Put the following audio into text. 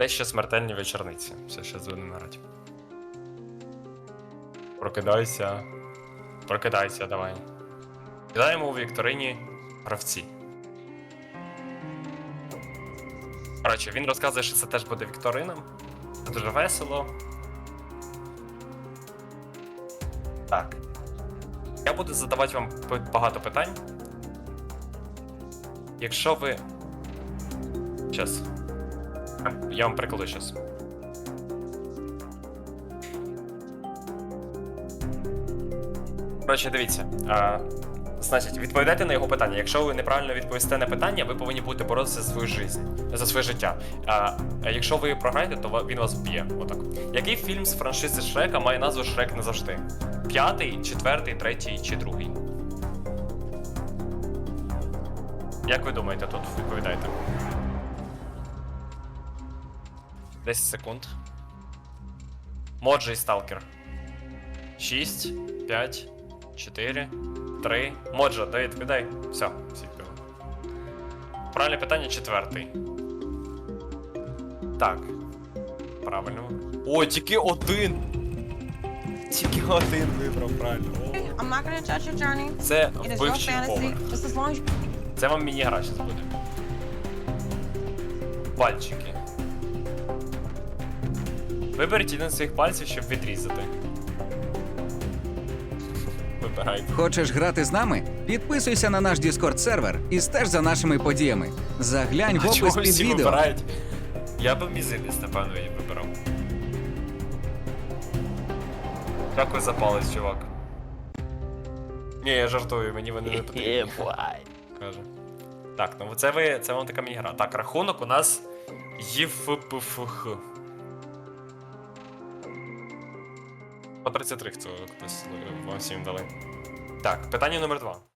Те ще смертельні вечорниці. Все, ще будемо грати. Прокидайся. Прокидайся, давай. Кидаємо у Вікторині гравці. Коротше, він розказує, що це теж буде Вікторина. Це дуже весело. Так. Я буду задавати вам багато питань. Якщо ви. Щас. Я вам прикладу щас. Коротше, дивіться. А, значить, відповідайте на його питання. Якщо ви неправильно відповісте на питання, ви повинні будете боротися за свою життя, за своє життя. А, якщо ви програєте, то він вас вб'є. Отак. Який фільм з франшизи Шрека має назву Шрек назавжди? П'ятий, четвертий, третій чи другий? Як ви думаєте, тут відповідайте? 10 секунд. Моджі Сталкер. 6, 5, 4, 3. Моджа, дай відповідай. Все, всі відповіли. Правильне питання четвертий. Так. Правильно. О, тільки один! Тільки один вибрав правильно. О. I'm not gonna judge your journey. Це It is your вбивчий fantasy. Just as long as you Це вам міні-гра зараз буде. Пальчики. Виберіть один з своїх пальців, щоб відрізати. Вибирайте. Хочеш грати з нами? Підписуйся на наш Discord сервер і стеж за нашими подіями. Заглянь в А опис чого під всі відео. вибирають? Я би мізинець, напевно, її вибирав. Дякую за палець, чувак. Ні, я жартую, мені вони не потрібні. Каже. Так, ну це ви. Це вам така міні-гра. Так, рахунок у нас ЄФПФХ. По 33 хто хтось вам всім дали. Так, питання номер два.